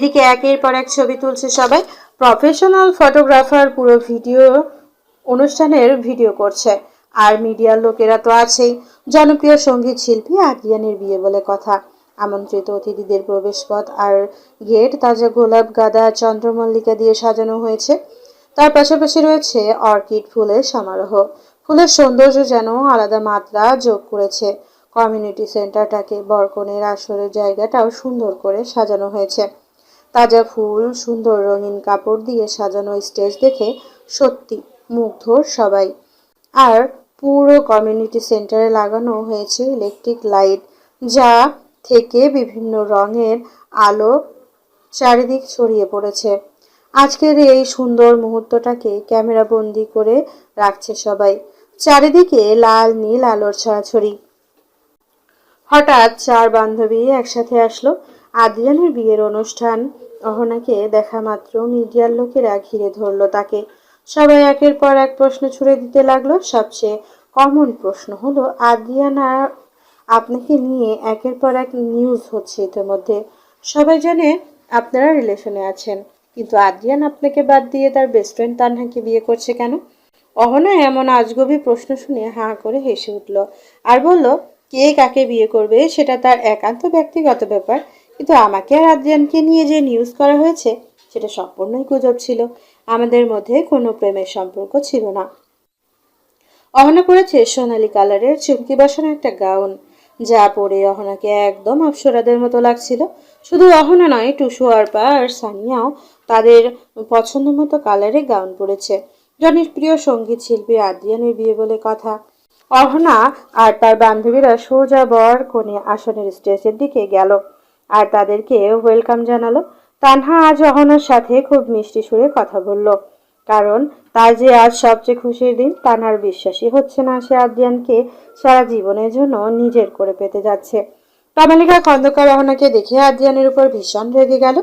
এদিকে একের পর এক ছবি তুলছে সবাই। প্রফেশনাল ফটোগ্রাফার পুরো ভিডিও, অনুষ্ঠানের ভিডিও করছে। আর মিডিয়ার লোকেরা তো আছেই। জনপ্রিয় সংগীত শিল্পী আদ্রিয়ানের বিয়ে বলে কথা। আমন্ত্রিত অতিথিদের প্রবেশপথ আর গেট, তাজা গোলাপ গাঁদা চন্দ্রমল্লিকা দিয়ে সাজানো হয়েছে। তার পাশাপাশি রয়েছে অর্কিড ফুলের সমারোহ। ফুলের সৌন্দর্য যেন আলাদা মাত্রা যোগ করেছে। কমিউনিটি সেন্টারটাকে বরকনের আসরের জায়গাটাও সুন্দর করে সাজানো হয়েছে। তাজা ফুল, সুন্দর রঙিন কাপড় দিয়ে সাজানো স্টেজ দেখে সত্যি মুগ্ধ সবাই। আর পুরো কমিউনিটি সেন্টারে লাগানো হয়েছে ইলেকট্রিক লাইট, যা থেকে বিভিন্ন রঙের আলো চারিদিক ছড়িয়ে পড়েছে। আজকের এই সুন্দর মুহূর্তটাকে ক্যামেরা বন্দি করে রাখছে সবাই। চারিদিকে লাল, নীল আলোর ছড়াছড়ি। হঠাৎ চার বান্ধবী একসাথে আসলো। আদ্রিয়ানের বিয়ের অনুষ্ঠান। অহনাকে দেখা মাত্র মিডিয়ার লোকেরা ঘিরে ধরলো তাকে। সবাই একের পর এক প্রশ্ন ছুড়ে দিতে লাগল। সবচেয়ে কমন প্রশ্ন হলো আদ্রিয়ানা আপনাকে নিয়ে একের পর এক নিউজ হচ্ছে ইতিমধ্যে। সবাই জানে আপনারা রিলেশনে আছেন। কিন্তু আদ্রিয়ান আপনাকে বাদ দিয়ে তার বেস্ট ফ্রেন্ড তানহাকে বিয়ে করছে কেন? অহনা এমন আজগবি প্রশ্ন শুনে হাঁ করে হেসে উঠল। আর বলল, কে কাকে বিয়ে করবে? সেটা তার একান্ত ব্যক্তিগত ব্যাপার। কিন্তু আমাকে আর আদ্রিয়ানকে নিয়ে যে নিউজ করা হয়েছে, সেটা সম্পূর্ণই গুজব ছিল। আমাদের মধ্যে কোনো প্রেমের সম্পর্ক ছিল না। অহনা পরেছে সোনালি কালারের চুমকি বসানো একটা গাউন যা পরে অহনাকে একদম অপসরাদের মতো লাগছিল। শুধু অহনা নয়, টুসু অর্পা আর সানিয়াও তাদের পছন্দ মতো কালারে গাউন পরেছে। জনের প্রিয় সংগীত শিল্পী আদ্রিয়ানের বিয়ে বলে কথা। অহনা আর তার বান্ধবীরা সোজা বর কোণে আসনের স্টেজের দিকে গেল। আর তাদেরকে ওয়েলকাম জানালো। তানহা আজ অহনার সাথে খুব মিষ্টি সুরে কথা বলল। কারণ তার যে আজ সবচেয়ে খুশির দিন, তানহার বিশ্বাসই হচ্ছে না সে আদ্রিয়ানকে সারা জীবনের জন্য নিজের করে পেতে যাচ্ছে। কমালিকা খন্দকার অহনাকে দেখে আদ্রিয়ানের উপর ভীষণ রেগে গেল।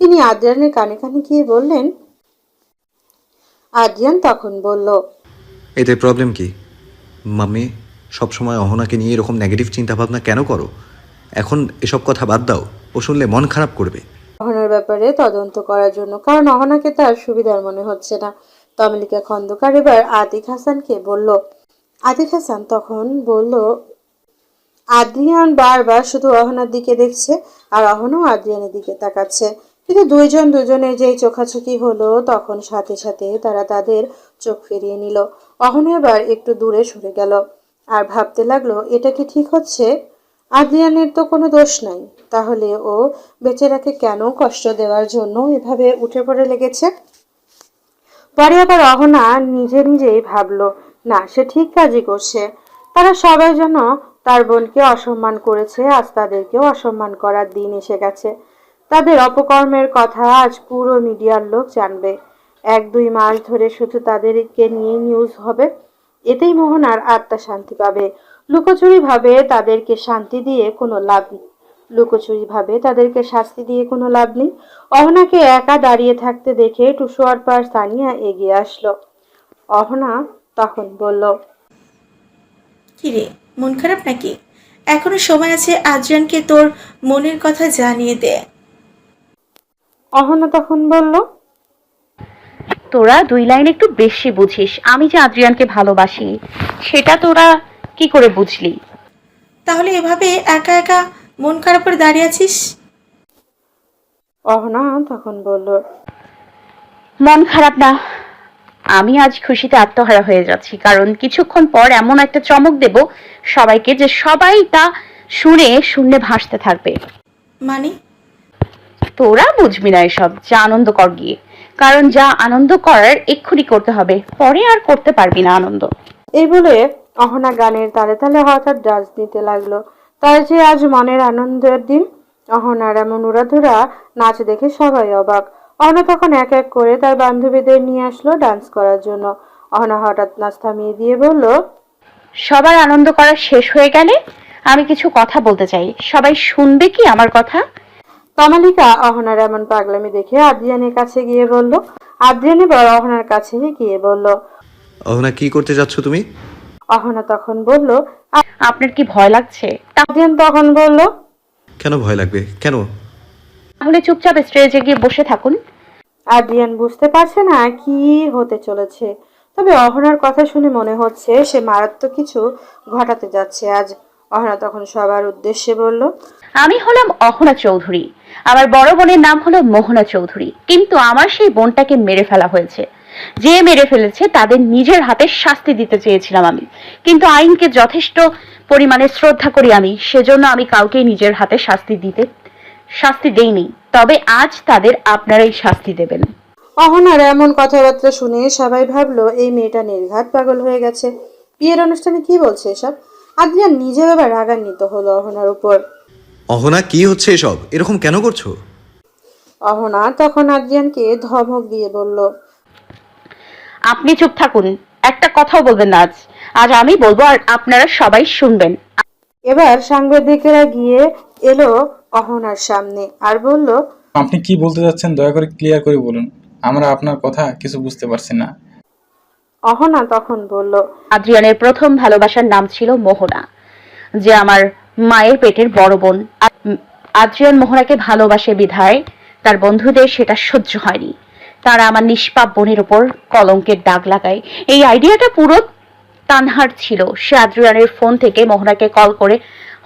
তিনি আদ্রিয়ানের কানে কানে গিয়ে বললেন, আদ্রিয়ান তখন বলল এতে প্রবলেম কি? মাম্মি, সবসময় অহনাকে নিয়ে এরকম নেগেটিভ চিন্তাভাবনা কেন করো? এখন এসব কথা বাদ দাও, ও শুনলে মন খারাপ করবে। অহনার ব্যাপারে তদন্ত করার জন্য, কারণ অহনাকে তার সুবিধার মনে হচ্ছে না। তমলিকা খন্দকার এবার আতিক হাসানকে বলল, আতিক হাসান তখন বলল, আদ্রিয়ান বারবার শুধু অহনার দিকে দেখছে, আর অহনও আদ্রিয়ানের দিকে তাকাচ্ছে। কিন্তু দুইজন দুজনের যেই চোখাচোখি হলো, তখন সাথে সাথে তারা তাদের চোখ ফিরিয়ে নিল। অহন এবার একটু দূরে সরে গেল, আর ভাবতে লাগল, এটা কি ঠিক হচ্ছে? আদ্রিয়ানের তো কোনো দোষ নাই। তাহলে ও বেচারাকে কেন কষ্ট দেওয়ার জন্য এভাবে উঠে পড়ে লেগেছে? পরে আবার অহনা নিজে নিজেই ভাবলো, না, সে ঠিক কাজই করছে। তারা সবাই যেন তার বোনকে অসম্মান করেছে, আজ তাদেরকেও অসম্মান করার দিন এসে গেছে। তাদের অপকর্মের কথা আজ পুরো মিডিয়ার লোক জানবে। এক দুই মাস ধরে শুধু তাদেরকে নিয়ে নিউজ হবে। এতেই মোহনার আত্মা শান্তি পাবে। লুকোচুরি ভাবে তাদেরকে শান্তি দিয়ে কোনো লাভ নেই। লুকোচুরি ভাবে তাদেরকে শাস্তি দিয়ে কোনো লাভ নেই। অহনাকে একা দাঁড়িয়ে থাকতে দেখে টুসুয়ার পার সানিয়া এগিয়ে আসলো। অহনা তখন বলল কিরে মন খারাপ নাকি? এখনও সময় আছে আজরানকে তোর মনের কথা জানিয়ে দে। অহনা তখন বলল তোরা দুই লাইন একটু বেশি বুঝিস। আমি যে আদ্রিয়ানকে ভালোবাসি সেটা তোরা কি করে বুঝলি? তাহলে এভাবে একা একা মন খারাপ করে দাঁড়িয়ে আছিস? অহনা তখন বলল মন খারাপ না। আমি আজ খুশিতে আত্মহারা হয়ে যাচ্ছি কারণ কিছুক্ষণ পর এমন একটা চমক দেব সবাইকে যে সবাই তা শুনে শূন্যে ভাসতে থাকবে। মানে? তোরা বুঝবি না এসব যা আনন্দ কর গিয়ে। কারণ যা আনন্দ করার এক্ষুনি করতে হবে পরে আর করতে পারবি না আনন্দ। এই বলে অহনা গানের তালে তালে হঠাৎ ডান্স দিতে লাগল। তাই যে আজ মনের আনন্দের দিন অহনার এমন উড়াধুরা নাচ দেখে সবাই অবাক। অহনা তখন এক এক করে তার বান্ধবীদের নিয়ে আসলো ডান্স করার জন্য। অহনা হঠাৎ নাচ থামিয়ে দিয়ে বলল সবার আনন্দ করা শেষ হয়ে গেলে আমি কিছু কথা বলতে চাই। সবাই শুনবে কি আমার কথা? তমালিকা অহনার এমন পাগলামি দেখে আদ্রিয়ানের কাছে গিয়ে বলল আদ্রিয়ান এবার অহনার কাছে গিয়ে বলল অহনা কি করতে যাচ্ছ তুমি? অহনা তখন বলল আপনার কি ভয় লাগছে? তা আদ্রিয়ান তখন বলল কেন ভয় লাগবে? কেন? তাহলে চুপচাপ স্টেজে গিয়ে বসে থাকুন। আদ্রিয়ান বুঝতে পারছে না কি হতে চলেছে। তবে অহনার কথা শুনে মনে হচ্ছে সে মারাত্মক কিছু ঘটাতে যাচ্ছে। আজ অহনা তখন সবার উদ্দেশ্যে বলল আমি হলাম অহনা চৌধুরী। আমার বড় বোনের নাম হলো মোহনা চৌধুরী। কিন্তু আমার সেই বোনটাকে মেরে ফেলা হয়েছে। যে মেরে ফেলেছে তাদের নিজের হাতে শাস্তি দিতে চেয়েছিলাম আমি। কিন্তু আইনকে যথেষ্ট পরিমাণে শ্রদ্ধা করি আমি সেজন্য আমি কাউকে নিজের হাতে শাস্তি দিতে শাস্তি দেইনি। তবে আজ তাদের আপনারাই শাস্তি দেবেন। অহনার এমন কথাবার্তা শুনে সবাই ভাবলো এই মেয়েটা নির্ঘাত পাগল হয়ে গেছে। বিয়ের অনুষ্ঠানে কি বলছে এসব? আদ্রিয়ান নিজেও এবার রাগান্বিত হলো অহনার উপর। অহনা কি হচ্ছে এসব? এরকম কেন করছ? অহনা তখন আদ্রিয়ানকে ধমক দিয়ে বলল আপনি চুপ থাকুন। একটা কথাও বলবেন না আজ। আজ আমি বলব আর আপনারা সবাই শুনবেন। এবার সাংবাদিকেরা গিয়ে এলো অহনার সামনে আর বলল আপনি কি বলতে যাচ্ছেন দয়া করে ক্লিয়ার করে বলুন। আমরা আপনার কথা কিছু বুঝতে পারছি না। অহনা তখন বলল আদ্রিয়ানের প্রথম ভালোবাসার নাম ছিল মোহনা যে আমার মায়ের পেটের বড় বোন। আদ্রিয়ান মোহনাকে ভালোবাসে বিধায় তার বন্ধুদের সেটা সহ্য হয়নি। তারা আমার নিষ্পাপ বোনের উপর কলঙ্কের দাগ লাগায়। এই আইডিয়াটা পুরো তানহার ছিল। সে আদ্রিয়ানের ফোন থেকে মোহনাকে কল করে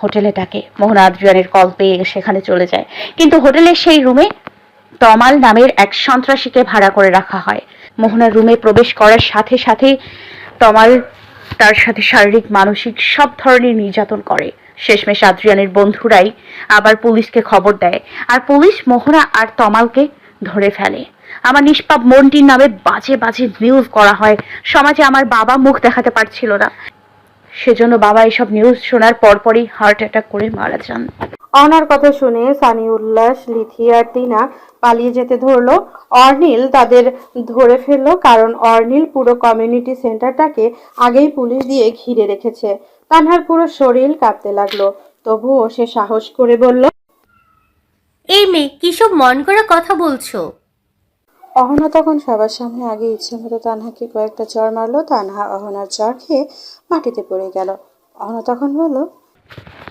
হোটেলে ডাকে। মোহনা আদ্রিয়ানের কল পেয়ে সেখানে চলে যায়। কিন্তু হোটেলের সেই রুমে তমাল নামের এক সন্ত্রাসীকে ভাড়া করে রাখা হয়। মোহনার রুমে প্রবেশ করার সাথে সাথে তমাল তার সাথে শারীরিক, মানসিক সব ধরনের নির্যাতন করে। শেষমেশ আদ্রিয়ানের বন্ধুরাই আবার পুলিশকে খবর দেয়। আর পুলিশ মোহনা আর তমালকে ধরে ফেলে। আমার নিষ্পাপ মনটির নামে বাজে বাজে নিউজ করা হয়। সমাজে আমার বাবা মুখ দেখাতে পারছিল না। সেজন্য বাবা এসব নিউজ শোনার পরপরই হার্ট অ্যাটাক করে মারা যান। অনার কথা শুনে সানি উল্লাস লিথি আর টিনা পালিয়ে যেতে ধরলো। অর্নিল তাদের ধরে ফেলল কারণ অর্নিল পুরো কমিউনিটি সেন্টারটাকে আগেই পুলিশ দিয়ে ঘিরে রেখেছে। তানহার পুরো শরীর কাঁপতে লাগল। তবুও সে সাহস করে বলল এই মেয়ে কিসব মন করা কথা বলছো? অহনা তখন সবার সামনে আগে ইচ্ছে মতো তানহাকে কয়েকটা চর মারলো তানহা অহনার চর খেয়ে মাটিতে পড়ে গেল। অহনা তখন বলল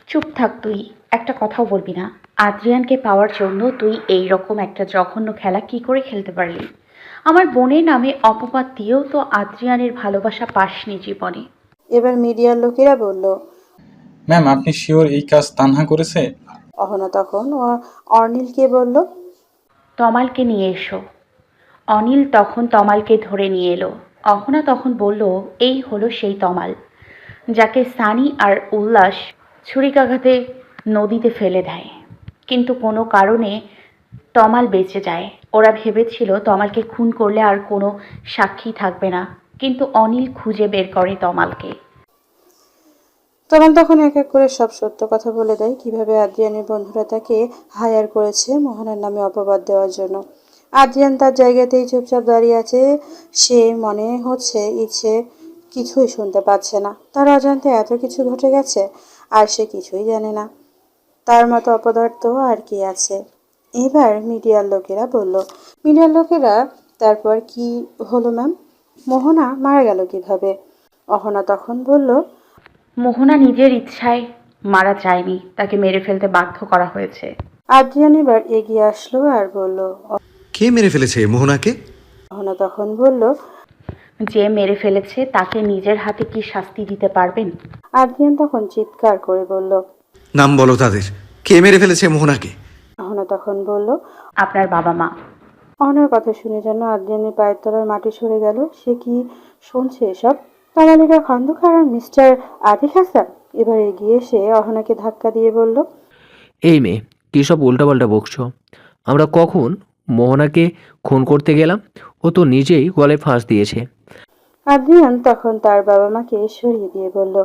চুপ থাক তুই একটা কথাও বলবি না। আদ্রিয়ানকে পাওয়ার জন্য তুই এই রকম একটা জঘন্য খেলা কি করে খেলতে পারলি? আমার বোনের নামে অপবাদ দিয়েও তো আদ্রিয়ানের ভালোবাসা পাসনি জীবনে। এবার মিডিয়ার লোকেরা বলল ম্যাম আপনি শিওর এই কাজ তানহা করেছে? অহনা তখন অর্নিলকে বলল তমালকে নিয়ে এসো। অনিল তখন তমালকে ধরে নিয়ে এলো। অহনা তখন বলল, এই হলো সেই তমাল। যাকে সানি আর উল্লাস ছুরিকাঘাতে নদীতে ফেলে দেয়। কিন্তু কোনো কারণে তমাল বেঁচে যায়। ওরা ভেবেছিল তমালকে খুন করলে আর কোনো সাক্ষী থাকবে না। কিন্তু অনিল খুঁজে বের করে তমালকে। তমাল তখন এক এক করে সব সত্য কথা বলে দেয়। কীভাবে আদ্রিয়ানের বন্ধুরা তাকে হায়ার করেছে মোহনার নামে অপবাদ দেওয়ার জন্য। আদ্রিয়ান তার জায়গাতেই চুপচাপ দাঁড়িয়ে আছে। সে মনে হচ্ছে ইচ্ছে কিছুই শুনতে পাচ্ছে না। তার অজান্তে এত কিছু ঘটে গেছে আর সে কিছুই জানে না। তার মতো অপদার্থ আর কি আছে? এবার মিডিয়ার লোকেরা বলল মিডিয়ার লোকেরা তারপর কি হলো ম্যাম? মোহনা মারা গেল কীভাবে? অহনা তখন বলল মোহনা নিজের ইচ্ছায় মারা যায়নি। তাকে মেরে ফেলতে বাধ্য করা হয়েছে। আদ্রিয়ান এবার এগিয়ে আসলো আর বলল কে মেরে ফেলেছে মোহনাকে? অহনা তখন বলল যে মেরে ফেলেছে তাকে নিজের হাতে কি শাস্তি দিতে পারবেন? আদ্রিয়ান তখন চিৎকার করে বলল নাম বলো তাদের। কে মেরে ফেলেছে মোহনাকে? অহনা তখন বলল আপনার বাবা মা। অহনার কথা শুনে যেন আদ্রিয়ানের পায়ের তলার মাটি সরে গেল সে কি শুনছে এসব? তামালিকা খন্দকার আর মিস্টার আতিক হাসান। এবার এগিয়ে সে অহনাকে ধাক্কা দিয়ে বলল এই মেয়ে কী সব উল্টাপাল্টা বকছো? আমরা কখন মোহনাকে খুন করতে গেলাম ও তো নিজেই গলে ফাঁস দিয়েছে। আদ্রিয়ান তখন তার বাবা মাকে সরিয়ে দিয়ে বলল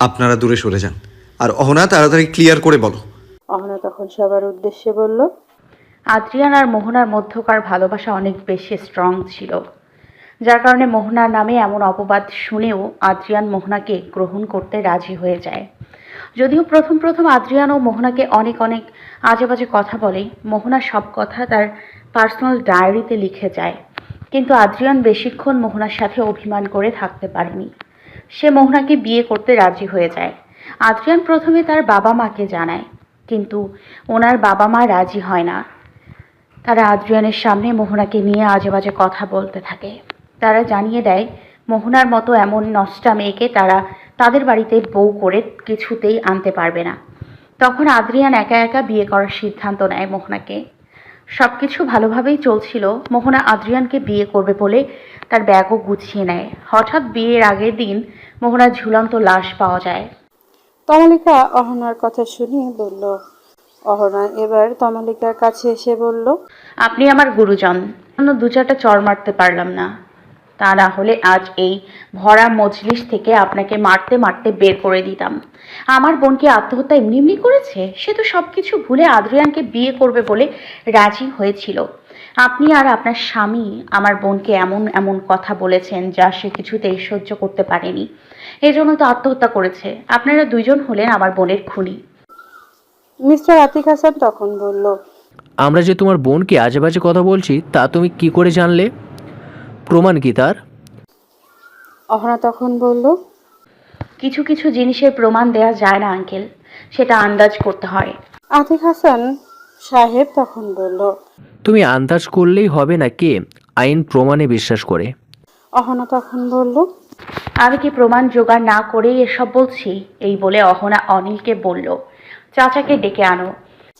আপনারা দূরে সরে যান। আর অহনা তাড়াতাড়ি ক্লিয়ার করে বলো। অহনা তখন সবার উদ্দেশ্যে বলল আদ্রিয়ান আর মোহনার মধ্যকার ভালোবাসা অনেক বেশি স্ট্রং ছিল। যার কারণে মোহনার নামে এমন অপবাদ শুনেও আদ্রিয়ান মোহনাকে গ্রহণ করতে রাজি হয়ে যায়। যদিও প্রথম প্রথম আদ্রিয়ান মোহনাকে অনেক অনেক আজে বাজে কথা বলে, মোহনা সব কথা তার পার্সোনাল ডায়েরিতে লিখে যায়। কিন্তু আদ্রিয়ান বেশিক্ষণ মোহনার সাথে অভিমান করে থাকতে পারেনি। সে মোহনাকে বিয়ে করতে রাজি হয়ে যায়। আদ্রিয়ান প্রথমে তার বাবা মাকে জানায়, কিন্তু ওনার বাবা মা রাজি হয় না। তারা আদ্রিয়ানের সামনে মোহনাকে নিয়ে আজে বাজে কথা বলতে থাকে। তারা জানিয়ে দেয় মোহনার মতো এমন নষ্টা মেয়েকে তারা তাদের বাড়িতে বউ করে কিছুতেই আনতে পারবে না। তখন আদ্রিয়ান একা একা বিয়ে করার সিদ্ধান্ত নেয় মোহনাকে। সব কিছু ভালোভাবেই চলছিল। মোহনা আদ্রিয়ানকে বিয়ে করবে বলে তার ব্যাগও গুছিয়ে নেয়। হঠাৎ বিয়ের আগের দিন মোহনার ঝুলন্ত লাশ পাওয়া যায়। তমালিকা অহনার কথা শুনিয়ে বলল অহনা এবার তমালিকার কাছে এসে বলল আপনি আমার গুরুজন। দু চারটা চর মারতে পারলাম না। তা না হলে আজ এই ভরা মজলিস থেকে আপনাকে মারতে মারতে বের করে দিতাম। আমার বোনকে আত্মহত্যা এমনি এমনি করেছে? সে তো সব কিছু ভুলে আদ্রিয়ানকে বিয়ে করবে বলে রাজি হয়েছিল। আপনি আর আপনার স্বামী আমার বোনকে এমন এমন কথা বলেছেন যা সে কিছুতেই সহ্য করতে পারেনি। এজন্য তো আত্মহত্যা করেছে। আপনারা দুইজন হলেন আমার বোনের খুনি। মিস্টার আতিক হাসান তখন বলল আমরা যে তোমার বোনকে আজে বাজে কথা বলছি তা তুমি কি করে জানলে? প্রমাণ কি তার? অহনা তখন বলল কিছু কিছু জিনিসের প্রমাণ দেওয়া যায় না আঙ্কেল। সেটা আন্দাজ করতে হয়। আতিক হাসান সাহেব তখন বলল তুমি আন্দাজ করলেই হবে না কে? আইন প্রমাণে বিশ্বাস করে। অহনা তখন বলল আমি কি প্রমাণ জোগাড় না করেই এসব বলছি? এই বলে অহনা অনিলকে বলল চাচাকে ডেকে আনো।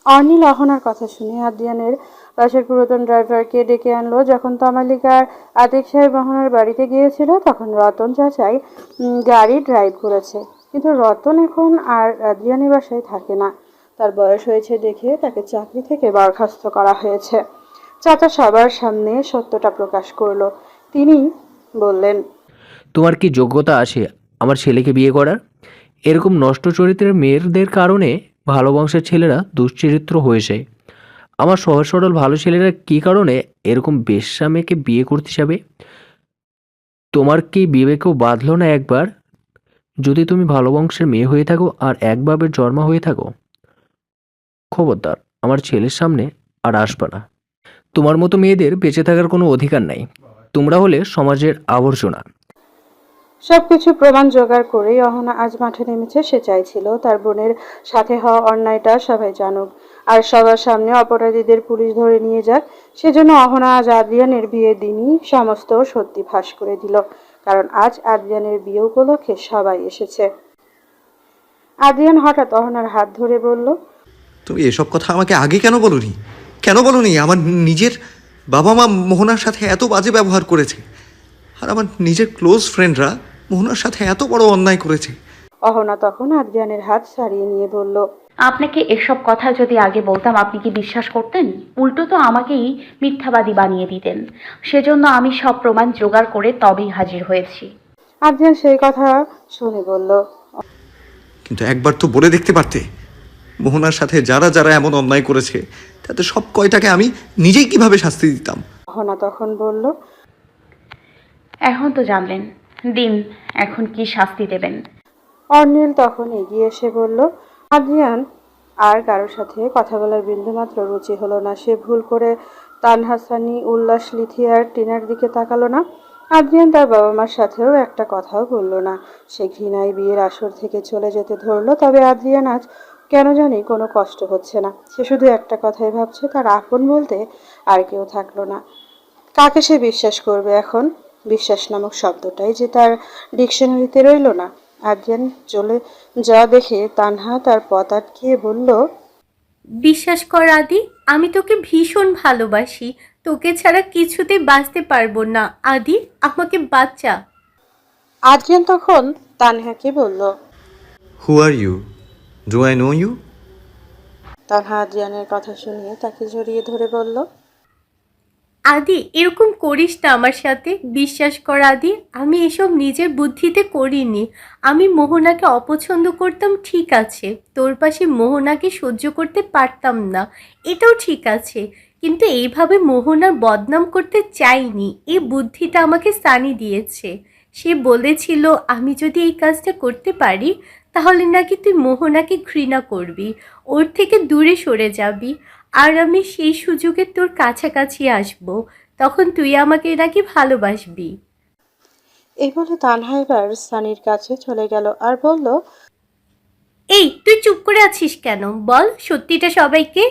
অনিল অহনার কথা শুনে আদিয়ানের পাশের পুরাতন ড্রাইভারকে ডেকে আনলো। যখন তমালিকার আতিক সাহেব অহনার বাড়িতে গিয়েছিল, তখন রতন চাচাই গাড়ি ড্রাইভ করেছে। কিন্তু রতন এখন আর আদিয়ানের বাসায় থাকে না। তার বয়স হয়েছে দেখে তাকে চাকরি থেকে বরখাস্ত করা হয়েছে। চাচা সবার সামনে সত্যটা প্রকাশ করল। তিনি বললেন, তোমার কি যোগ্যতা আছে আমার ছেলেকে বিয়ে করার? এরকম নষ্ট চরিত্রের মেয়েদের কারণে ভালো বংশের ছেলেরা দুশ্চরিত্র হয়েছে আমার সহজ সরল ভালো ছেলেরা কী কারণে এরকম বেশ্যা মেয়েকে বিয়ে করতে যাবে? তোমার কি বিবেকেও বাঁধলো না একবার? যদি তুমি ভালো বংশের মেয়ে হয়ে থাকো আর এক জন্মা হয়ে থাকো। খবরদার, আমার ছেলের সামনে আর আসবে না। তোমার মতো মেয়েদের বেঁচে থাকার কোনো অধিকার নাই। তোমরা হলে সমাজের আবর্জনা। সবকিছু প্রমাণ জোগাড় করেই অহনা আজ মাঠে নেমেছে, সে চাইছিল তার বোনের সাথে হওয়া অন্যায়টা সবাই জানুক। আর সবার সামনে অপরাধীদের পুলিশ ধরে নিয়ে যাক। সেজন্য অহনা আজ আদ্রিয়ানের বিয়ের দিনই সমস্ত সত্যি ফাঁস করে দিল। কারণ আজ আদ্রিয়ানের বিয়ে উপলক্ষে সবাই এসেছে। আদ্রিয়ান হঠাৎ অহনার হাত ধরে বলল তুমি এসব কথা আমাকে আগে কেন বলনি? কেন বলনি? আমার নিজের বাবা মা মোহনার সাথে এত বাজে ব্যবহার করেছে। আর আমার নিজের ক্লোজ ফ্রেন্ডরা মোহনার সাথে এত বড় অন্যায় করেছে। অহনা তখন আদ্রিয়ানের হাত ছাড়িয়ে নিয়ে বলল আপনাকে এসব কথা যদি আগে বলতাম আপনি কি বিশ্বাস করতেন? উল্টো তো আমাকেই মিথ্যাবাদী বানিয়ে দিতেন। সেজন্য আমি সব প্রমাণ জোগাড় করে তবেই হাজির হয়েছি। আদ্রিয়ান সেই কথা শুনে বলল কিন্তু একবার তো বলে দেখতে পারতে। মোহনার সাথে যারা যারা এমন অন্যায় করেছে তাতে সব কয়টাকে আমি নিজেই কীভাবে শাস্তি দিতাম? মোহনা তখন বলল এখন তো জানলেন দিন এখন কি শাস্তি দেবেন। অর্নিল তখন এগিয়ে এসে বলল আদ্রিয়ান আর কারোর সাথে কথা বলার বিন্দুমাত্র রুচি হলো না। সে ভুল করে তানহাসানি উল্লাস লিথিয়ার টিনার দিকে তাকালো না। আদ্রিয়ান তার বাবা মার সাথেও একটা কথাও বলল না। সে ঘৃণায় বিয়ের আসর থেকে চলে যেতে ধরলো, তবে আদ্রিয়ান আজ কেন জানি কোনো কষ্ট হচ্ছে না। সে শুধু একটা কথাই ভাবছে, তার আপন বলতে আর কেউ থাকল না। কাকে সে বিশ্বাস করবে এখন? বিশ্বাস নামক শব্দটাই যে তার ডিকশনারিতে রইল না। আদ্রিয়ান চলে যা দেখে তানহা তার পথ আটকিয়ে বলল বিশ্বাস কর আদি আমি তোকে ভীষণ ভালোবাসি। তোকে ছাড়া কিছুতে বাঁচতে পারব না। আদি আমাকে বাচ্চা আদ্রিয়ান তখন তানহাকে বলল who are you do I know you Tanha আদ্রিয়ানের কথা শুনিয়ে তাকে জড়িয়ে ধরে বলল আদি, এরকম করিস না আমার সাথে, বিশ্বাস কর আদি, আমি এসব নিজের বুদ্ধিতে করিনি। আমি মোহনাকে অপছন্দ করতাম, ঠিক আছে। তোর পাশে মোহনাকে সহ্য করতে পারতাম না, এটাও ঠিক আছে। কিন্তু এইভাবে মোহনার বদনাম করতে চাইনি এই বুদ্ধিটা আমাকে সানি দিয়েছে। সে বলেছিল, আমি যদি এই কাজটা করতে পারি, তাহলে নাকি তুই মোহনাকে ঘৃণা করবি। ওর থেকে দূরে সরে যাবি। আর আমি সেই সুযোগে তোর কাছাকাছি আসব তখন তুই আমাকে নাকি ভালোবাসবি। এই বলে তানহা এবার সানির কাছে চলে গেল আর বলল এই তুই চুপ করে আছিস কেন? বল সত্যিটা সবাইকে।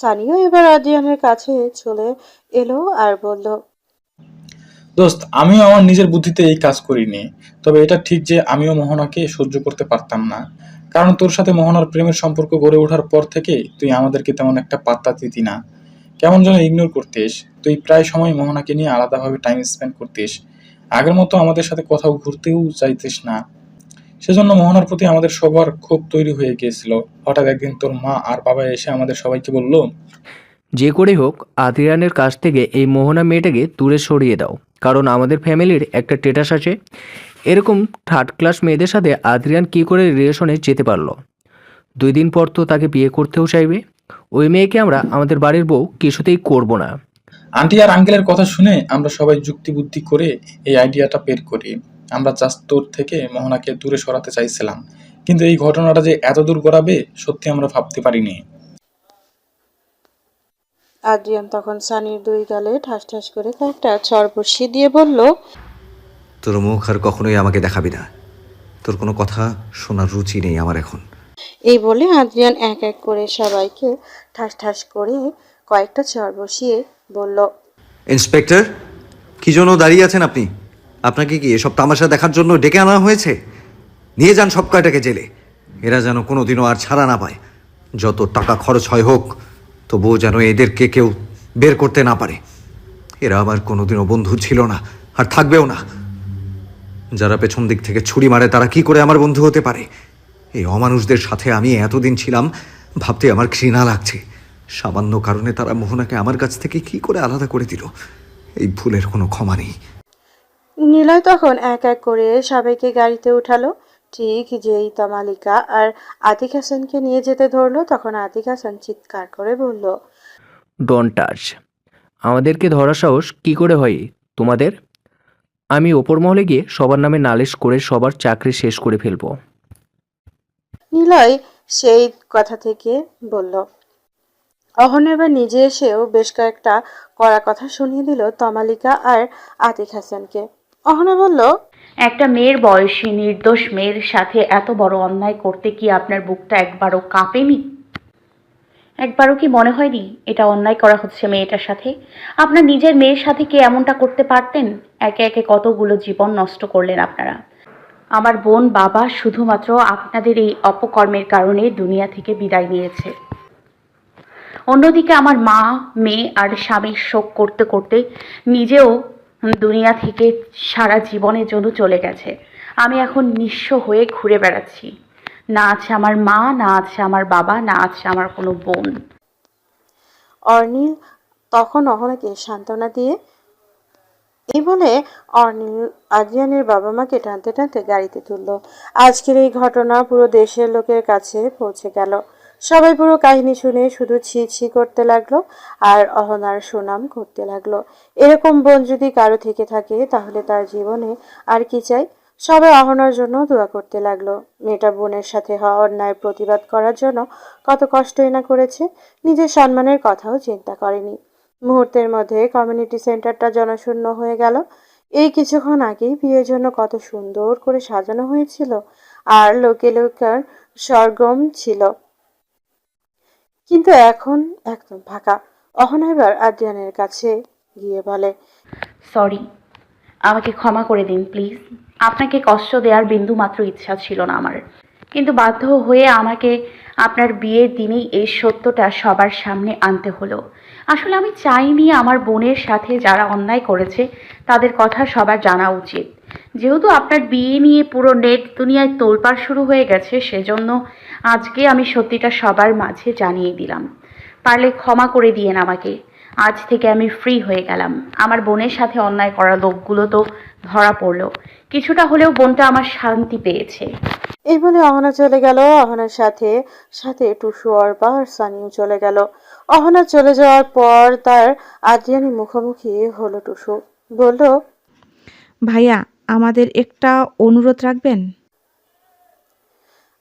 সানিও এবার আদ্রিয়ানের কাছে চলে এলো আর বলল দোস্ত আমিও আমার নিজের বুদ্ধিতে এই কাজ করিনি তবে এটা ঠিক যে আমিও মোহনাকে সহ্য করতে পারতাম না। কারণ তোর সাথে মোহনার প্রেমের সম্পর্ক গড়ে ওঠার পর থেকে তুই আমাদেরকে তেমন একটা পাত্তা দিতি না। কেমন যেন ইগনোর করতিস। তুই প্রায় সময় মোহনাকে নিয়ে আলাদাভাবে টাইম স্পেন্ড করতিস। আগের মতো আমাদের সাথে কোথাও ঘুরতেও চাইতিস না। সেজন্য মোহনার প্রতি আমাদের সবার ক্ষোভ তৈরি হয়ে গিয়েছিল। হঠাৎ একদিন তোর মা আর বাবা এসে আমাদের সবাইকে বলল, যে করেই হোক আদ্রিয়ানের কাছ থেকে এই মোহনা মেয়েটাকে দূরে সরিয়ে দাও। কারণ আমাদের ফ্যামিলির একটা টেটাস আছে। এরকম থার্ড ক্লাস মেয়েদের সাথে আদ্রিয়ান কী করে রিলেশনে যেতে পারল? দুই দিন পর তো তাকে বিয়ে করতেও চাইবে। ওই মেয়েকে আমরা আমাদের বাড়ির বউ কিছুতেই করব না। আন্টি আর আঙ্কেলের কথা শুনে আমরা সবাই যুক্তিবুদ্ধি করে এই আইডিয়াটা বের করি। আমরা জাস্ট তোর থেকে মোহনাকে দূরে সরাতে চাইছিলাম। কিন্তু এই ঘটনাটা যে এত দূর গড়াবে সত্যি আমরা ভাবতে পারিনি। আদ্রিয়ান তখন সানির দুই গালে ঠাস ঠাস করে কয়েকটা চর বসিয়ে দিয়ে বলল তোর মুখ আর কখনোই আমাকে দেখাবি না। তোর কোনো কথা শোনার রুচি নেই আমার এখন। এই বলে আদ্রিয়ান এক এক করে সবাইকে ঠাস ঠাস করে কয়েকটা চর বসিয়ে বলল ইন্সপেক্টর কি জন্য দাঁড়িয়ে আছেন আপনি? আপনাকে কি এসব তামাশা দেখার জন্য ডেকে আনা হয়েছে? নিয়ে যান সব কয়টাকে জেলে। এরা যেন কোনোদিনও আর ছাড়া না পায়। যত টাকা খরচ হয় হোক তবুও যেন এদেরকে কেউ বের করতে না পারে। এরা আমার কোনোদিনও বন্ধু ছিল না আর থাকবেও না। যারা পেছন দিক থেকে ছুরি মারে তারা কি করে আমার বন্ধু হতে পারে? এই অমানুষদের সাথে আমি এতদিন ছিলাম ভাবতে আমার ঘৃণা লাগছে। সামান্য কারণে তারা মোহনাকে আমার কাছ থেকে কি করে আলাদা করে দিল? এই ভুলের কোনো ক্ষমা নেই। নিলয় তখন এক এক করে সবাইকে গাড়িতে উঠালো। ঠিক যেই তমালিকা আর আতিক হাসানকে নিয়ে যেতে ধরলো তখন আতিক হাসান চিৎকার করে বলল ডন টাচ আমাদেরকে ধরা সাহস কী করে হয়? তোমাদের? আমি ওপর মহলে গিয়ে সবার নামে নালিশ করে সবার চাকরি শেষ করে ফেলব। নিলয় সেই কথা থেকে বলল অহন এবার নিজে এসেও বেশ কয়েকটা কড়া কথা শুনিয়ে দিল তমালিকা আর আতিক হাসানকে। অহনা বলল একটা মেয়ের বয়সী নির্দোষ মেয়ের সাথে এত বড় অন্যায় করতে কি আপনার বুকটা একবারও কাঁপেনি? একবারও কি মনে হয়নি এটা অন্যায় করা হচ্ছে মেয়েটার সাথে? আপনার নিজের মেয়ের সাথে কি এমনটা করতে পারতেন? একে একে কতগুলো জীবন নষ্ট করলেন আপনারা। আমার বোন বাবা শুধুমাত্র আপনাদের এই অপকর্মের কারণে দুনিয়া থেকে বিদায় নিয়েছে। অন্যদিকে আমার মা, মেয়ে আর স্বামীর শোক করতে করতে নিজেও দুনিয়া থেকে সারা জীবনের জন্য চলে গেছে। আমি এখন নিঃস্ব হয়ে ঘুরে বেড়াচ্ছি। না আছে আমার মা, না আছে আমার বাবা, না আছে আমার কোনো বোন। অর্নিল তখন অহনাকে সান্ত্বনা দিয়ে, এই বলে অর্নিল আদ্রিয়ানের বাবা মাকে টানতে টানতে গাড়িতে তুলল। আজকের এই ঘটনা পুরো দেশের লোকের কাছে পৌঁছে গেল। সবাই পুরো কাহিনী শুনে শুধু ছি ছি করতে লাগল আর অহনার সুনাম করতে লাগল। এরকম বোন যদি কারও থেকে থাকে, তাহলে তার জীবনে আর কি চাই? সবাই অহনার জন্য দোয়া করতে লাগল। মেয়েটা বোনের সাথে হওয়া অন্যায় প্রতিবাদ করার জন্য কত কষ্টই না করেছে, নিজের সম্মানের কথাও চিন্তা করেনি। মুহূর্তের মধ্যে কমিউনিটি সেন্টারটা জনশূন্য হয়ে গেল। এই কিছুক্ষণ আগেই বিয়ের জন্য কত সুন্দর করে সাজানো হয়েছিল আর লোকে লোকার সরগম ছিল। কিন্তু এখন একদম ফাঁকা। অহনা এবার আদ্রিয়ানের কাছে গিয়ে বলে, সরি, আমাকে ক্ষমা করে দিন, প্লিজ। আপনাকে কষ্ট দেওয়ার বিন্দু মাত্র ইচ্ছা ছিল না আমার। কিন্তু বাধ্য হয়ে আমাকে আপনার বিয়ের দিনেই এই সত্যটা সবার সামনে আনতে হলো। আসলে আমি চাইনি আমার বোনের সাথে যারা অন্যায় করেছে, তাদের কথা সবার জানা উচিত। যেহেতু আপনার বিয়ে নিয়ে পুরো নেট দুনিয়ায় তোলপাড় শুরু হয়ে গেছে, সেজন্য আজকে আমি সত্যিটা সবার মাঝে জানিয়ে দিলাম। পারলে ক্ষমা করে দিয়েন আমাকে। আজ থেকে আমি ফ্রি হয়ে গেলাম। আমার বোনের সাথে অন্যায় করা লোকগুলো তো ধরা পড়ল। কিছুটা হলেও বোনটা আমার শান্তি পেয়েছে। এই বলে অহনা চলে গেল। অহনার সাথে সাথে টুসু অর্পা আর সানিও চলে গেল। অহনা চলে যাওয়ার পর তার আদ্রিয়ানি মুখোমুখি হলো টুসু। বলল ভাইয়া আমাদের একটা অনুরোধ রাখবেন?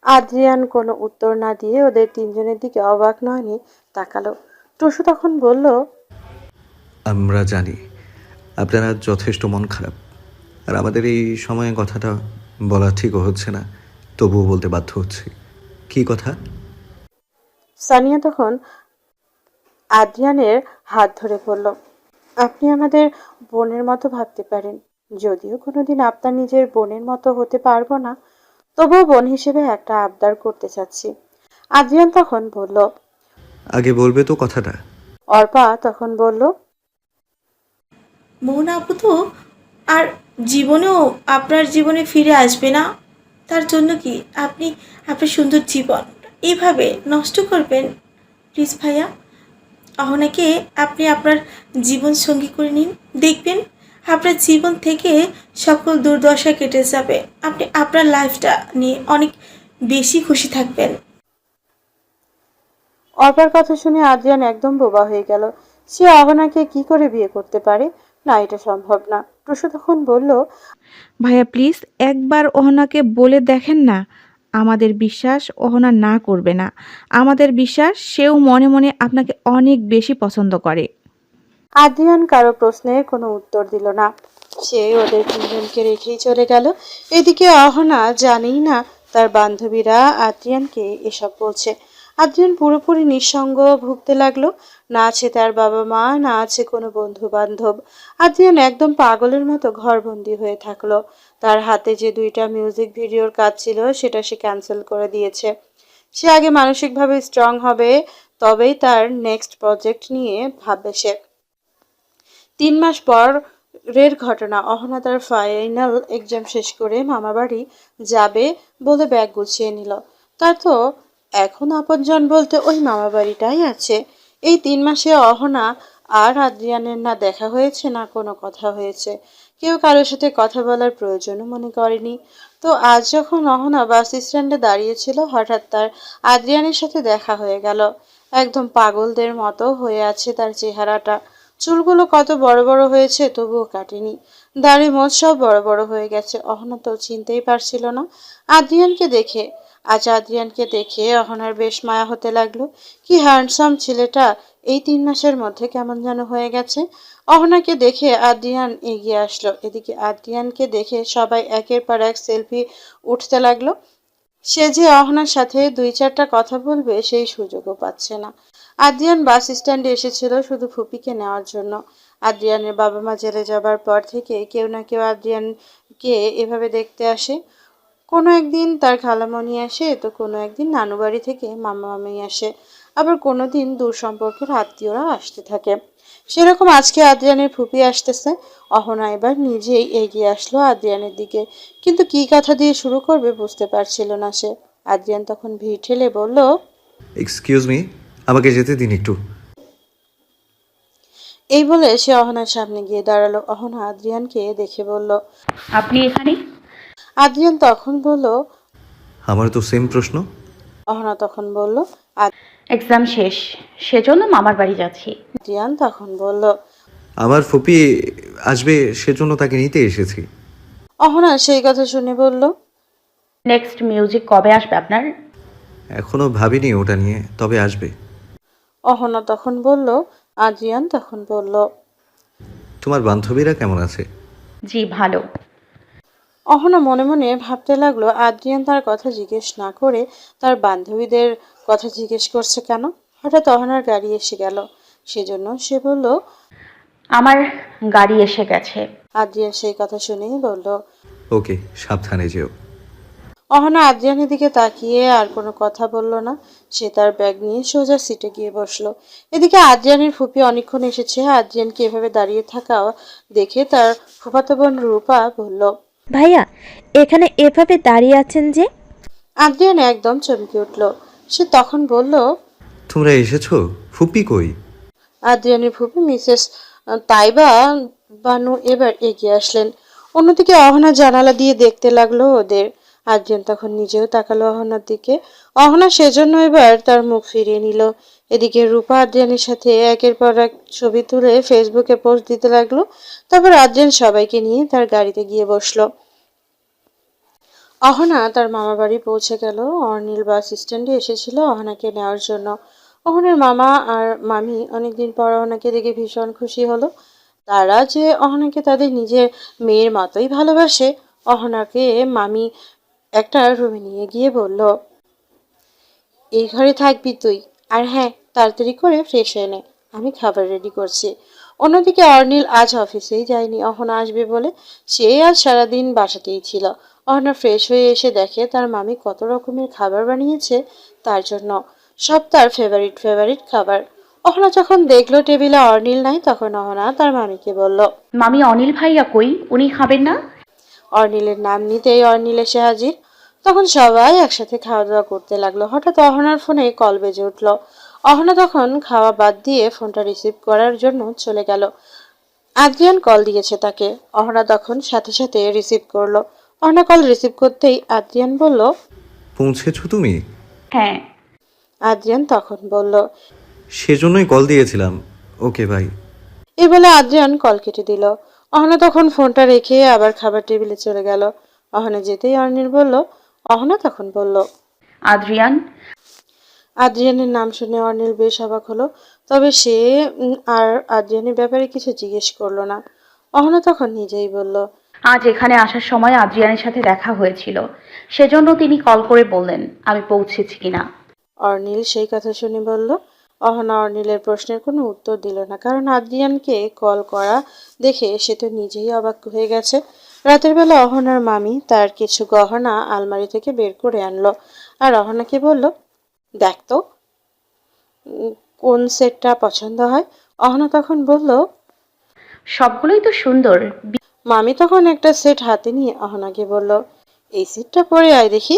আদ্রিয়ান কোনো উত্তর না দিয়ে ওদের তিনজনের দিকে অবাক নয়নি তাকালো। টুসু তখন বলল আমরা জানি আপনারা যথেষ্ট মন খারাপ। আর আমাদের এই সময়ে কথাটা বলা ঠিকও হচ্ছে না তবুও বলতে বাধ্য হচ্ছি। কি কথা? সানিয়া তখন আদ্রিয়ানের হাত ধরে বলল আপনি আমাদের বোনের মতো ভাবতে পারেন। যদিও কোনোদিন আপনার নিজের বোনের মতো হতে পারব না তবুও বোন হিসেবে একটা আবদার করতে চাচ্ছি। আদ্রিয়ান তখন বলল আগে বলবে তো কথাটা। অর্পা তখন বলল মোহনা আপু তো আর জীবনেও আপনার জীবনে ফিরে আসবে না, তার জন্য কি আপনি আপনার সুন্দর জীবন এইভাবে নষ্ট করবেন? প্লিজ ভাইয়া, অহনাকে আপনি আপনার জীবন সঙ্গী করে নিন। দেখবেন আপনার জীবন থেকে সকল দুর্দশা কেটে যাবে। আপনি আপনার লাইফটা নিয়ে অনেক বেশি খুশি থাকবেন। অর্পার কথা শুনে আদ্রিয়ান একদম বোবা হয়ে গেল। সে অহনাকে কি করে বিয়ে করতে পারে? না এটা সম্ভব না। টুসু তখন বলল ভাইয়া প্লিজ একবার ওহনাকে বলে দেখেন না। আমাদের বিশ্বাস ওহনা না করবে না। আমাদের বিশ্বাস সেও মনে মনে আপনাকে অনেক বেশি পছন্দ করে। আদ্রিয়ান কারও প্রশ্নে কোনো উত্তর দিল না। সে ওদের তিনজনকে রেখেই চলে গেল। এদিকে অহনা জানেই না তার বান্ধবীরা আদ্রিয়ানকে এসব বলছে। আদ্রিয়ান পুরোপুরি নিঃসঙ্গ, ভুগতে লাগল। না আছে তার বাবা মা, না আছে কোনো বন্ধু বান্ধব আদ্রিয়ান একদম পাগলের মতো ঘরবন্দি হয়ে থাকল। তার হাতে যে দুইটা মিউজিক ভিডিওর কাজ ছিল, সেটা সে ক্যান্সেল করে দিয়েছে। সে আগে মানসিকভাবে স্ট্রং হবে, তবেই তার নেক্সট প্রজেক্ট নিয়ে ভাববে সে। তিন মাস পর রের ঘটনা, অহনা তার ফাইনাল এক্সাম শেষ করে মামাবাড়ি যাবে বলে ব্যাগ গুছিয়ে নিল। তার তো এখন আপনজন বলতে ওই মামাবাড়িটাই আছে। এই তিন মাসে অহনা আর আদ্রিয়ানের না দেখা হয়েছে না কোনো কথা হয়েছে। কেউ কারোর সাথে কথা বলার প্রয়োজনও মনে করেনি। তো আজ যখন অহনা বাস স্ট্যান্ডে দাঁড়িয়েছিল, হঠাৎ তার আদ্রিয়ানের সাথে দেখা হয়ে গেল। একদম পাগলদের মতো হয়ে আছে তার চেহারাটা। চুলগুলো কত বড় বড় হয়েছে তবুও কাটেনি। দাড়ি মোজ সব বড় বড় হয়ে গেছে। অহনা তো চিনতেই পারছিল না। আদ্রিয়ানকে দেখে আজ আদ্রিয়ানকে দেখে অহনার বেশ মায়া হতে লাগল। কি হ্যান্ডসাম ছেলেটা! এই তিন মাসের মধ্যে কেমন যেন হয়ে গেছে। অহনাকে দেখে আদ্রিয়ান এগিয়ে আসলো। এদিকে আদ্রিয়ানকে দেখে সবাই একের পর এক সেলফি উঠতে লাগল। সে যে অহনার সাথে দুই চারটা কথা বলবে, সেই সুযোগও পাচ্ছে না। আদ্রিয়ান বাস স্ট্যান্ডে এসেছিল শুধু ফুপিকে নেওয়ার জন্য। আদ্রিয়ানের বাবা মা জেলে যাবার পর থেকে কেউ না কেউ আদ্রিয়ানকে এভাবে দেখতে আসে। কোনো একদিন তার খালামণি আসে তো কোনো একদিন নানু বাড়ি থেকে মামা মামি আসে। আবার কোনো দিন দূর সম্পর্কের আত্মীয়রা আসতে থাকে। সেরকম আজকে আদ্রিয়ানের ফুপি আসতেছে। অহনা এবার নিজেই এগিয়ে আসলো আদ্রিয়ানের দিকে। কিন্তু কি কথা দিয়ে শুরু করবে বুঝতে পারছিল না সে। আদ্রিয়ান তখন ভিড় ঠেলে বলল এক্সকিউজ মি আমাকে যেতে দিন একটু। এই বলে সে অহনার সামনে গিয়ে দাঁড়াল। অহনা আদ্রিয়ানকে দেখে বলল আপনি এখানে? আদ্রিয়ান তখন বলল আমার তো সেম প্রশ্ন? অহনা তখন বলল এক্সাম শেষ সেজন্য মামার বাড়ি যাচ্ছি। আদ্রিয়ান তখন বলল আমার ফুপি আসবে সেজন্য তাকে নিতে এসেছি। অহনা সেই কথা শুনে বলল নেক্সট মিউজিক কবে আসবে আপনার? এখনও ভাবিনি ওটা নিয়ে তবে আসবে। অহনা তখন বলল আদ্রিয়ান তখন বলল তোমার বান্ধবীরা কেমন আছে? জি ভালো। অহনা মনে মনে ভাবতে লাগল আদ্রিয়ান তার কথা জিজ্ঞেস না করে তার বান্ধবীদের কথা জিজ্ঞেস করছে কেন? হঠাৎ অহনার গাড়ি এসে গেল। সেজন্য সে বলল আমার গাড়ি এসে গেছে। আদ্রিয়ান সেই কথা শুনেই বলল ওকে সাবধানে যেও। অহনা আদ্রিয়ানের দিকে তাকিয়ে আর কোনো কথা বলল না। সে তার ব্যাগ নিয়ে সোজা সিটে গিয়ে বসল। এদিকে আদ্রিয়ানের ফুপি অনেকক্ষণ এসেছে। আদ্রিয়ানকে এভাবে দাঁড়িয়ে থাকা দেখে তার ফুফাতো বোন রূপা বলল ভাইয়া এখানে এভাবে দাঁড়িয়ে আছেন যে? আদ্রিয়ান একদম চমকে উঠল। সে তখন বলল তোমরা এসেছ? ফুপি কই? আদ্রিয়ানের ফুপি মিসেস তাইবা বানু এবার এগিয়ে আসলেন। অন্যদিকে অহনা জানালা দিয়ে দেখতে লাগল ওদের। আদ্রিয়ান তখন নিজেও তাকালো অহনার দিকে। অহনা সেজন্য এবার তার মুখ ফিরিয়ে নিল। এদিকে রূপা আদ্রিয়ানের সাথে একের পর এক ছবি তুলে ফেসবুকে পোস্ট দিতে লাগল। তারপর আদ্রিয়ান সবাইকে নিয়ে তার গাড়িতে গিয়ে বসল। অহনা তার মামা বাড়ি পৌঁছে গেল। অর্নিল বাস স্ট্যান্ডে এসেছিল অহনাকে নেওয়ার জন্য। অহনার মামা আর মামি অনেকদিন পর অহনাকে দেখে ভীষণ খুশি হলো। তারা যে অহনাকে তাদের নিজের মেয়ের মতোই ভালোবাসে, অহনাকে মামি একটা রুমে নিয়ে গিয়ে বলল, এই ঘরে থাকবি তুই। আর হ্যাঁ তাড়াতাড়ি করে ফ্রেশ হয়ে নে। আমি খাবার রেডি করছি। অন্যদিকে অর্নিল আজ অফিসেই যায়নি। অহনা আসবে বলে সে আজ সারাদিন বাসাতেই ছিল। অহনা ফ্রেশ হয়ে এসে দেখে তার মামি কত রকমের খাবার বানিয়েছে তার জন্য। সব তার ফেভারিট ফেভারিট খাবার। অহনা যখন দেখল টেবিলে অর্নিল নাই তখন অহনা তার মামিকে বলল মামি অনিল ভাইয়া কই? উনি খাবেন না? অর্নিলের নাম নিতেই অর্নিল এসে হাজির। তখন সবাই একসাথে খাওয়া দাওয়া করতে লাগল। হঠাৎ অহনার ফোনে কল বেজে উঠল। অহনা তখন খাওয়া বাদ দিয়ে ফোনটা রিসিভ করার জন্য চলে গেল। আদ্রিয়ান কল দিয়েছে তাকে। অহনা তখন সাথে সাথে রিসিভ করল। অহনা কল রিসিভ করতেই আদ্রিয়ান বলল পৌঁছেছো তুমি? হ্যাঁ। আদ্রিয়ান তখন বলল সেজন্যই কল দিয়েছিলাম। ওকে ভাই এই বলে আদ্রিয়ান কল কেটে দিল। অহনা তখন ফোনটা রেখে আবার খাবার টেবিলে চলে গেল। অহনা যেতেই অর্নিল বলল অহনা তখন বলল আদ্রিয়ান আদ্রিয়ানের নাম শুনে অর্নিল বেশ অবাক হলো। তবে সে আর আদ্রিয়ানের ব্যাপারে কিছু জিজ্ঞেস করল না। অহনা তখন নিজেই বলল আজ এখানে আসার সময় আদ্রিয়ানের সাথে দেখা হয়েছিল। সেজন্য তিনি কল করে বললেন আমি পৌঁছেছি কিনা? অর্নিল সেই কথা শুনে বলল অহনা অর্নিলের প্রশ্নের কোনো উত্তর দিল না। কারণ আদ্রিয়ানকে কল করা দেখে সে তো নিজেই অবাক হয়ে গেছে। রাতের বেলা অহনার মামি তার কিছু গহনা আলমারি থেকে বের করে আনলো। আর অহনাকে বলল দেখ তো কোন সেটটা পছন্দ হয়? অহনা তখন বলল সবগুলোই তো সুন্দর। মামি তখন একটা সেট হাতে নিয়ে অহনাকে বলল এই সেটটা পরে আয় দেখি।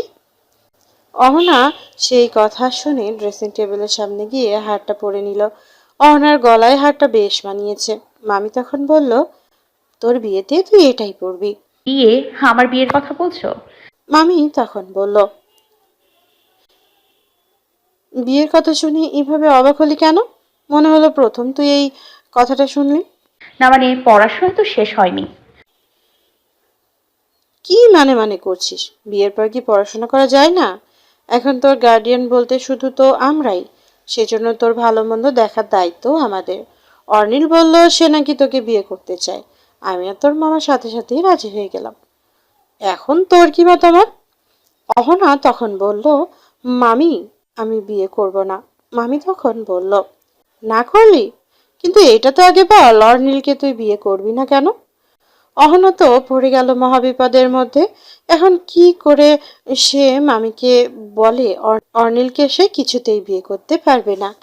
অহনা সেই কথা শুনে ড্রেসিং টেবিলের সামনে গিয়ে হারটা পরে নিল। অহনার গলায় হারটা বেশ মানিয়েছে। মামি তখন বলল তোর বিয়েতে তুই এটাই পরবি। বিয়ে? আমার বিয়ের কথা বলছো? মামি তখন বলল বিয়ের কথা শুনে এইভাবে অবাক হলি কেন? মনে হলো প্রথম তুই এই কথাটা শুনলি। না মানে পড়াশোনা তো শেষ হয়নি। কি মানে মানে করছিস? বিয়ের পর কি পড়াশোনা করা যায় না? এখন তোর গার্ডিয়ান বলতে শুধু তো আমরাই। সেজন্য তোর ভালো মন্দ দেখার দায়িত্ব আমাদের। অর্নিল বলল সে নাকি তোকে বিয়ে করতে চায়। আমি আর তোর মামার সাথে সাথেই রাজি হয়ে গেলাম। এখন তোর কি মতামত? অহনা তখন বলল মামি আমি বিয়ে করব না। মামি তখন বলল, না করলি? কিন্তু এটা তো আগে বল অর্নিলকে তুই বিয়ে করবি না কেন? অহনা তো পড়ে গেল মহাবিপদের মধ্যে। এখন কি করে সে মামিকে বলে, অর- অর্নিলকে সে কিছুতেই বিয়ে করতে পারবে না।